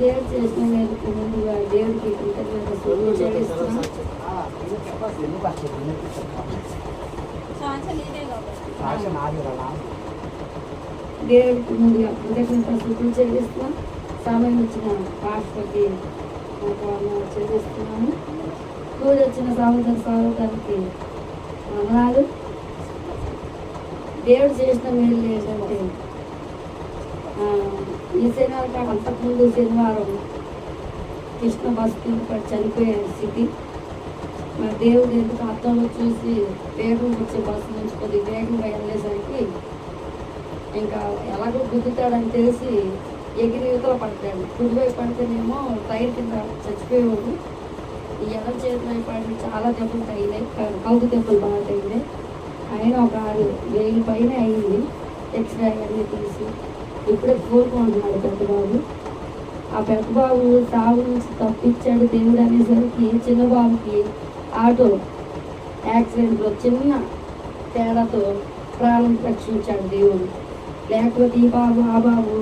దేవుడు చేసిన మేరకు ముందుగా దేవుడికి దేవుడికి ముందుగా కృతజ్ఞత స్థుతులు చెల్లిస్తున్నాం. సమయం ఇచ్చిన పాస్టర్కి చెల్లిస్తున్నాము. కూడి వచ్చిన సహోదర సహోదరికి వందనాలు. దేవుడు చేసిన మేలు ఏంటంటే ఈ శనివారం కాక అంతకుముందు శనివారం కృష్ణ బస్సు ఇక్కడ చనిపోయే స్థితి మరి దేవుడు ఎందుకు అర్థంలో చూసి వేగం వచ్చే బస్సు నుంచి కొద్ది వేగంగా వెళ్ళేసరికి ఇంకా ఎలాగో గుద్దుతాడని తెలిసి ఎగిరి యువతల పడతాడు. కుడివైపు పడితేనేమో టైర్ కింద చచ్చిపోయేవాడు. ఈ ఎడ చేతులై పడి చాలా దెబ్బలు తగినాయి క- దెబ్బలు బాగా తగినాయి అయినా ఒక ఆరు వేలు పైన అయింది. ఎక్స్రే అన్నీ తీసి ఇప్పుడే కోరుకుంటున్నాడు పెద్దబాబు. ఆ పెద్దబాబు సాగు నుంచి తప్పించాడు దేవుడు అనేసరికి చిన్నబాబుకి ఆటో యాక్సిడెంట్లో చిన్న తేడాతో ప్రాణం రక్షించాడు దేవుడు. లేకపోతే ఈ బాబు ఆ బాబు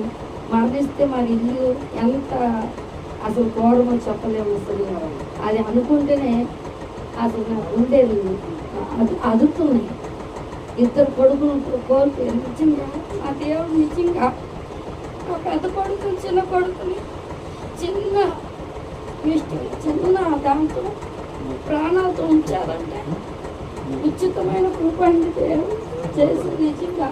మరణిస్తే మరి ఇల్లు ఎంత అసలు ఘోరమో చెప్పలేము అసలు. అది అనుకుంటేనే అసలు నాకు ఉండేది. అది అదుతున్నాయి ఇద్దరు కొడుకులు కోల్పోయారు నిజంగా? ఆ దేవుడు నిజంగా ఒక పెద్ద కొడుకుని చిన్న కొడుకుని చిన్న మిస్టేక్ చిన్న దాంతో ప్రాణాలతో ఉంచారంటే ఉచితమైన కృపండి దేవుడు చేసి నిజంగా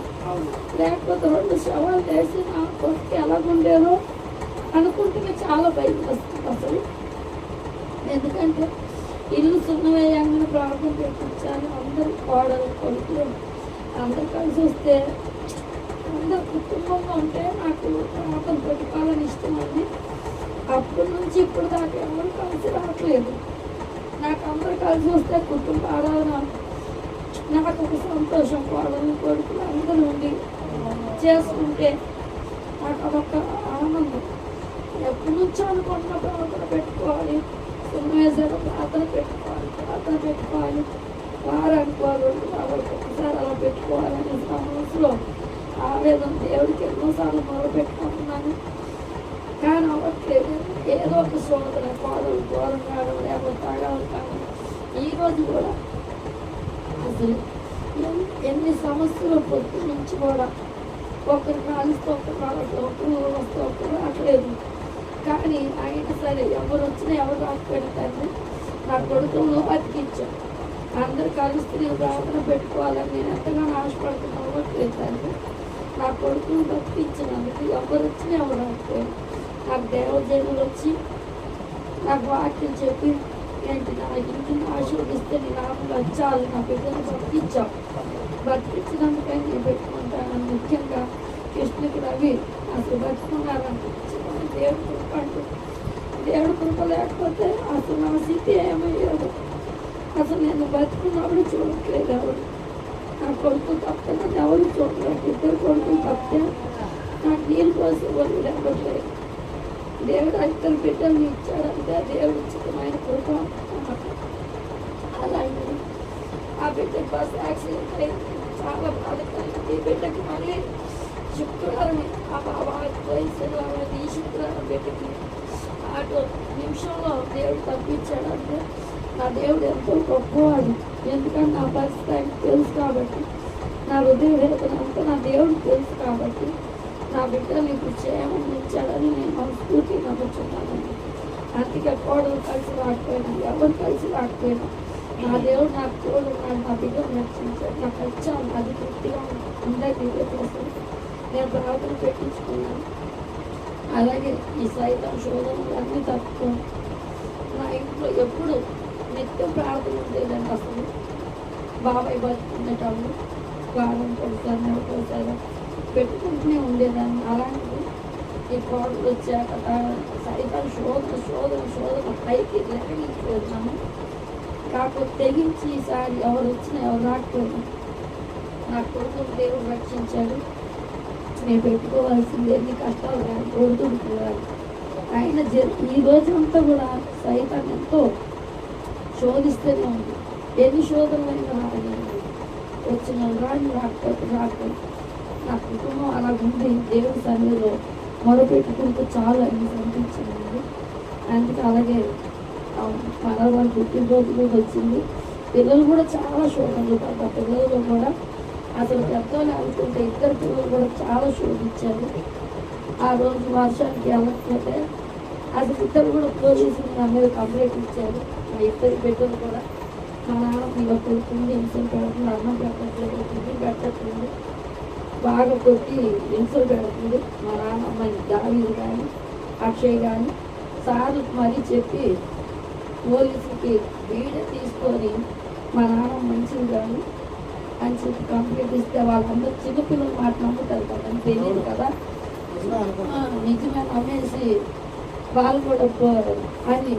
లేకపోతే రెండు శవాలు వేసి నా కొడుకు ఎలాగుండేనో అనుకుంటే చాలా భయం వస్తుంది అసలు. ఎందుకంటే ఇల్లు సున్నవేయంగానే ప్రార్థన పెట్టించాలి. అందరూ కోడలు కొడుకులు అందరు కలిసి వస్తే అందరు కుటుంబంగా ఉంటే నాకు మాత్రం పెట్టుకోవాలని ఇష్టమండి. అప్పటి నుంచి ఇప్పుడు దాకా ఎవరు కలిసి రావట్లేదు. నాకు అందరు కలిసి వస్తే కుటుంబ ఆరాధన నాకు ఒక సంతోషం కోడలు కొడుకులు అందరూ ఉండి చేసుకుంటే నాకు అదొక ఆనందం. ఎప్పటి నుంచో అనుకున్న ప్రార్థన పెట్టుకోవాలి సున్నేసారు ప్రార్థన పెట్టుకోవాలి ప్రార్థన పెట్టుకోవాలి. వారానికి వారు రెండు వారాలకు ఒకసారి అలా పెట్టుకోవాలనే నా మనసులో ఆవేదన దేవుడికి ఎన్నోసార్లు మొదలు పెట్టుకుంటున్నాను. కానీ అవ్వట్లేదు. ఏదో ఒక శోధన కోడలు దూరం కావడం లేకపోతే తాగడం కావడం ఈరోజు కూడా అసలు ఎన్ని సమస్యలు పొద్దు నుంచి కూడా ఒకరు కాలుస్తూ ఒకరు రావట్లేదు ఒకరు వస్తూ ఒకరు రావట్లేదు. కానీ అయినా సరే ఎవరు వచ్చినా ఎవరు రాకపోయినా తండ్రి నా కొడుకులను బతికించాను అందరు కలిసి ప్రార్థన పెట్టుకోవాలని నేను ఎంతగానో ఆశపడుతున్నా అవ్వట్లేదు తండ్రి. నా కొడుకును బతికించినందుకు ఎవరు వచ్చినా ఎవరు నాకు దేవజనులు వచ్చి నాకు వాక్యం చెప్పి ఏంటి నా ఇంటిని ఆశీర్వదిస్తే నీ నాకు వచ్చాలి నా బిడ్డను బతికించాం బతికించినందుకే నేను పెట్టుకుంటాను. ముఖ్యంగా కృష్ణకి రవి అసలు బతుకున్నారనిపించింది దేవుడు కృప అంటూ దేవుడు కృప లేకపోతే అసలు నా స్థితి ఏమయ్యేది? అసలు నేను బతుకున్నప్పుడు చూడట్లేదు ఎవరు. నా కొడుకు తప్పకుండా నన్ను ఎవరు చూడలేదు. ఇద్దరు కొడుకులు తప్పితే నాకు నీళ్ళు కోసం వాళ్ళు లేకపోలేదు దేవుడు ఇద్దరు బిడ్డల్ని ఇచ్చాడంటే దేవుడు ఉచితమైన కృప అలాగే ఆ బిడ్డకి బస్ యాక్సిడెంట్ అయింది చాలా బాధపడింది ఈ బిడ్డకి మళ్ళీ శుక్రవారం ఆ బాబా పోయి శనివారం ఈ శుక్రవారం బిడ్డకి ఆటో నిమిషంలో దేవుడు తప్పించాడంటే నా దేవుడు ఎంతో గొప్పవాడు ఎందుకంటే నా పరిస్థితి ఆయనకు తెలుసు కాబట్టి నా హృదయ వేదన నా దేవుడు తెలుసు కాబట్టి నా బిడ్డలు నీకు చేయమని ఇచ్చాడని నేను మనస్ఫూర్తి నమ్ముతున్నానండి అందుకే కోడలు కలిసి రాకపోయినా ఎవరు కలిసి రాకపోయినా నా దేవుడు నాకు తోడు ఉన్నాడు నా బిడ్డను రక్షించాడు నాకు వచ్చాను అది తృప్తిగా ఉందని కోసం నేను ప్రార్థన పెట్టించుకున్నాను. అలాగే ఈ సైతం శోధనలు అన్నీ తప్పుకొని నా ఇంట్లో ఎప్పుడు నిత్యం ప్రార్థన ఉండేదండి అసలు. బాబాయ్ బతుకునేటప్పుడు వారం కొడుతారు నెల కొడుతారు పెట్టుకుంటూనే ఉండేదాన్ని అలాంటిది ఈ కోడలు వచ్చాక సైతం శోధన శోధన శోధన పైకి లేకపోతున్నాను కాకపోతే తెగించి ఈసారి ఎవరు వచ్చినా ఎవరు రాకపోయినా నా కొడుకు దేవుడు రక్షించాడు నేను పెట్టుకోవాల్సింది ఎన్ని కష్టాలు కానీ కొడుకుడు ఆయన ఈ రోజంతా కూడా సైతాన్ని ఎంతో శోధిస్తూనే ఉంది ఎన్ని శోధనలైనా రాయలేదు వచ్చిన రాని రాకపోతే రాకపోతే నా కుటుంబం అలా ఉంది దేవుడి సన్నిధిలో మొరపెట్టుకుంటూ చాలు అని అనిపించింది. అందుకే అలాగే ఆ మనవాళ్ళ పుట్టినరోజు కూడా వచ్చింది. పిల్లలు కూడా చాలా శోభలు పడ్డ పిల్లలు కూడా అసలు పెద్దవాళ్ళు అనుకుంటే ఇద్దరు పిల్లలు కూడా చాలా శోభించారు ఆ రోజు వర్షానికి వెళ్ళకపోతే అసలు ఇద్దరు కూడా పోలీసులు నా మీద కంప్లైంట్ ఇచ్చారు. మా ఇద్దరు బిడ్డలు కూడా మా నాన్న మీద కొడుతుంది హింసలు పెడుతుంది అన్నం పెట్టట్లేదు తిండి పెట్టట్లేదు బాగా కొట్టి హింసలు పెడుతుంది మా నాన్న మరి దావీలు కానీ అక్షయ్ కానీ సార్లు మరీ చెప్పి పోలీసుకి వీడ తీసుకొని మా నాన్న మంచిది కానీ అని చెప్పి కంప్లైంట్ ఇస్తే వాళ్ళందరూ చిన్నపిల్లలు మాట నమ్ముతారు కదా అని తెలియదు కదా నిజమే నమ్మేసి వాళ్ళు కూడా అని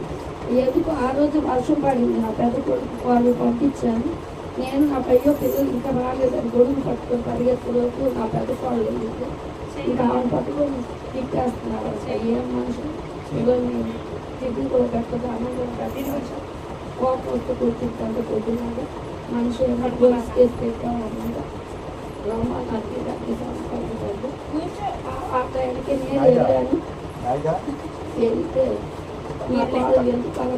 ఎందుకు ఆ రోజు వర్షం పడింది? నా పెద్ద కొడుకు వాళ్ళు పంపించాను నేను నా అయ్యో పిల్లలు ఇంకా రాలేదని గొడుగు పట్టుకొని పరిగెత్తలోపు నా పెద్ద వాళ్ళు వెళ్ళింది ఇంకా ఆమె పట్టుకొని తిట్టేస్తున్నారు ఏం మనిషి? పిల్లల్ని తిండి కూడా పెట్టదు అన్నం కూడా పెట్టదు కోపం వస్తే కూర్చుంటే పొద్దున్నాక మనిషి కేసు పెట్టామన్నమాట రమ్మ నది నది సంస్కరించదు ఆ టైంకి నేను వెళ్ళాను. వెళ్తే నా కాళ్ళు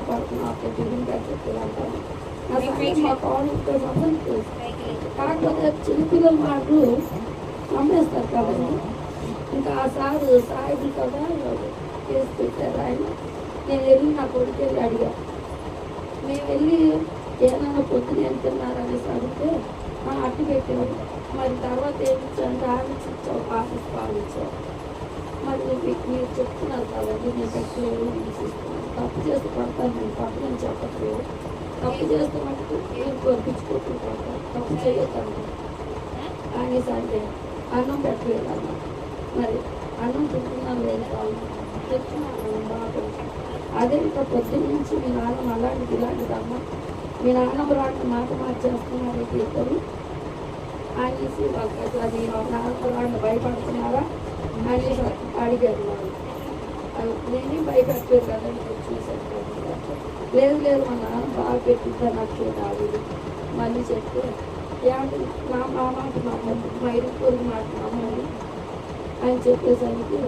పడుతున్నా అక్కడ తిరిగి నా సంగతి మా కాళ్ళు ఇంకో తెలుసు కాకపోతే చిన్నపిల్లలు మాటలు నమ్మేస్తారు కదా ఇంకా ఆ సారు సాయిబులు కదా కేసు పెట్టారు ఆయన. నేను వెళ్ళి నా కొడుకు వెళ్ళి అడిగా. మేము వెళ్ళి ఏమైనా పొద్దున ఏం తిన్నారనేసి అడిగితే మా అట్టు పెట్టారు. మరి తర్వాత ఏమి ఇచ్చారంటే ఆమె ఇచ్చావు ఆఫీస్ పాలు ఇచ్చావు మరి నువ్వు మీరు చెప్తున్నారు కాబట్టి నేను పెట్టలేదు తప్పు చేస్తే పడతాను నేను పక్కన చెప్పట్లేదు. తప్పు చేస్తే మటుకు నేను పంపించుకోకుండా పడతాను తప్పు చేయొద్దండి అనేసి అంటే అన్నం పెట్టలేదు అన్న మరి అన్నం తింటున్నాను లేదు వాళ్ళు చెప్తున్నాను బాగా అదే ఇంకా పొద్దున్న నుంచి మీ నాన్న అలాంటిది ఇలాంటిది మీ నాన్న బ్రాండ్ మాట మార్చేస్తున్నారు ఇద్దరు. అనేసి వాళ్ళకి అసలు అది మా నాన్న బ్రాండ్ అడిగారు నేనే భయపెట్టారు కదా మీరు చూసాను లేదు లేదు మా నాన్న బాగా పెట్టిందా నాకు రాదు మళ్ళీ చెప్తే ఏమంటే నా మా మాట నమ్మదు మా ఇరుగు మాట నమ్మదు అని చెప్పేసరికి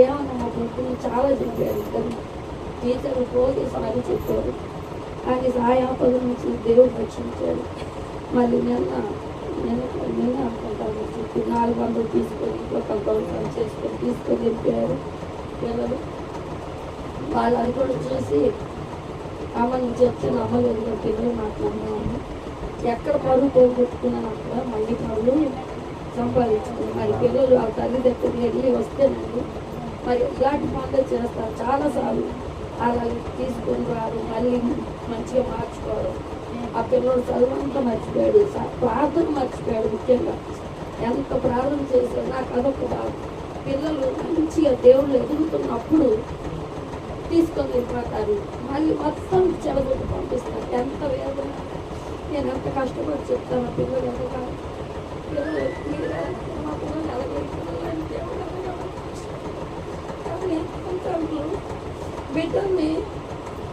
ఏమన్నా మా పొద్దున్న చాలా చెప్పారు ఇద్దరు టీచర్ పోలీసు అని చెప్పారు కానీ సాయాపద నుంచి దేవుడు రక్షించాడు మళ్ళీ నిన్న నిన్న నిన్న నాలుగు వందలు తీసుకొని ఒక గౌరవం చేసుకొని తీసుకొని వెళ్ళిపోయారు పిల్లలు వాళ్ళని కూడా చూసి అమ్మని చెప్తే నమ్మలేదు కదా పిల్లలు మాట్లాడినాము ఎక్కడ పరువు పోగొట్టుకున్నాను అక్కడ మళ్ళీ పరువు సంపాదించుకున్నాను. మరి పిల్లలు ఆ తల్లి దగ్గరికి వెళ్ళి వస్తేనండి మరి ఇలాంటి పనులు చేస్తారు. చాలాసార్లు అలా తీసుకొని వారు మళ్ళీ మంచిగా మార్చుకోవడం ఆ పిల్లోడు చదువు అంతా మర్చిపోయాడు. స- ప్రార్థన మర్చిపోయాడు ముఖ్యంగా. ఎంత ప్రార్థన చేశాడు నాకు అదొక బాధ పిల్లలు మంచిగా దేవుళ్ళు ఎదుగుతున్నప్పుడు తీసుకొని వెళ్ళిపోతారు మళ్ళీ మొత్తం చెడగొట్టు పంపిస్తారు. ఎంత వేదన. నేను ఎంత కష్టపడి చెప్తాను పిల్లలు ఎంత పిల్లలు మా పిల్లలు ఎలాగో పిల్లలు కానీ కొంచెం బిడ్డల్ని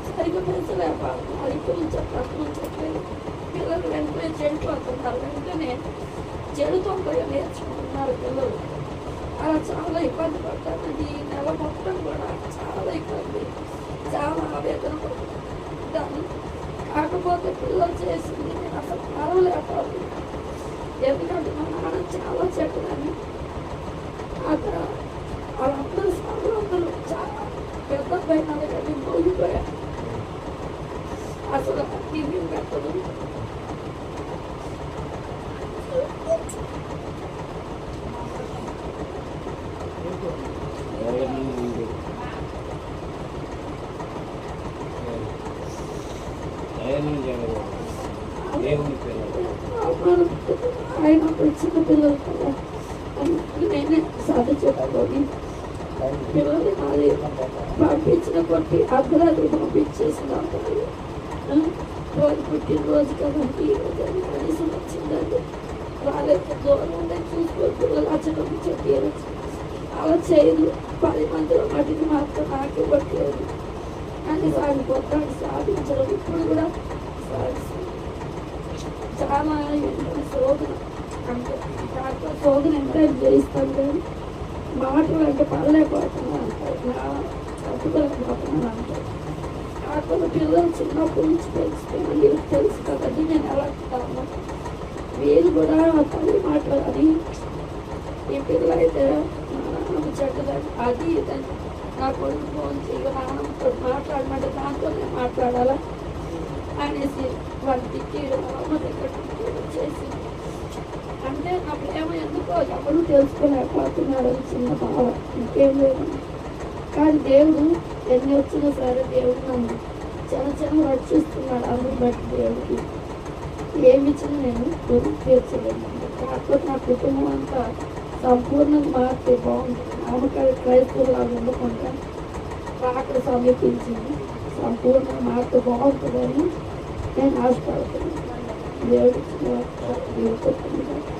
సరిగ్గా పెంచలేక అది గురించి తక్కువ చెప్పలేదు పిల్లలు వెంటనే చెడిపోతుంటారు వెంటనే చెడుతో పోయి నేర్చుకుంటున్నారు పిల్లలు. అలా చాలా ఇబ్బంది పడతారు. ఈ నెల మొత్తం కూడా చాలా ఇబ్బంది. చాలా ఆవేదన పడుతుంది. కాకపోతే పిల్లలు చేసింది నేను అసలు పర్వలేకపోతున్నాను ఎందుకంటే మా నాన్న చాలా చెప్పదని అక్కడ వాళ్ళందరూ సాగులందరూ చాలా పెద్ద పైన కానీ మోగిపోయారు అసలు టీవీ పెట్టదు. దేవుని పిల్లలు అప్పుడు ఆయన చిన్న పిల్లలు నేనే సాధి చెప్పుకొని పిల్లలు నాది పంపించిన కొట్టి అర్ధరాత్రి పంపించేసిన అబ్బాయి. పుట్టినరోజు కదండి కనీసం వచ్చిందండి వాళ్ళకి దూరం ఉండే చూసుకొని పిల్లలు అచ్చడం చెప్పి అలా చేయదు పది మందిలో మట్టికి మాత్రం నాకు పట్టలేదు అని సాగిపోతాడు సాధించడం ఇప్పుడు కూడా చాలా ఎంతో శోధన అంటే దాంట్లో శోధన ఎంత చేయిస్తాం కానీ మాటలు అంటే పడలేకపోతున్నాను అంటారు నా తప్పుకోలేకపోతున్నాను అంటారు కాకపోతే పిల్లలు చిన్నప్పటి నుంచి తెలుసుకుని వీళ్ళకి తెలుసు కదండి నేను ఎలా ఉంటాను వీళ్ళు కూడా తల్లి మాటలు అది ఈ పిల్లలు అయితే మా నాన్నమ్మ అది ఇదని నా కొడుకు ఫోన్ చేయాలి నాన్నమ్మతో మాట్లాడమంటే దాంతోనే మాట్లాడాలా? అనేసి వాళ్ళు తిట్టేయడం అమ్మ దగ్గర చేసి. అంటే నా ప్రేమ ఎందుకో ఎవరు తెలుసుకోలేకపోతున్నారు అని చిన్న బావ. ఇంకేం లేదు. కానీ దేవుడు ఎన్ని వచ్చినా సరే దేవుడు నన్ను చిన్న చిన్న రక్షిస్తున్నాడు అందుకు బట్టి దేవుడికి. ఏమి ఇచ్చినా నేను రుణం తీర్చలేను. కాకపోతే నా కుటుంబం అంతా సంపూర్ణంగా మారితే బాగుంటుంది. నామకాయ క్రైస్తవులాగా ఉండకుండా రాక సమీపించింది. సంపూర్ణంగా మారితే బాగుంటుందని and I was broken. Really, what beautiful things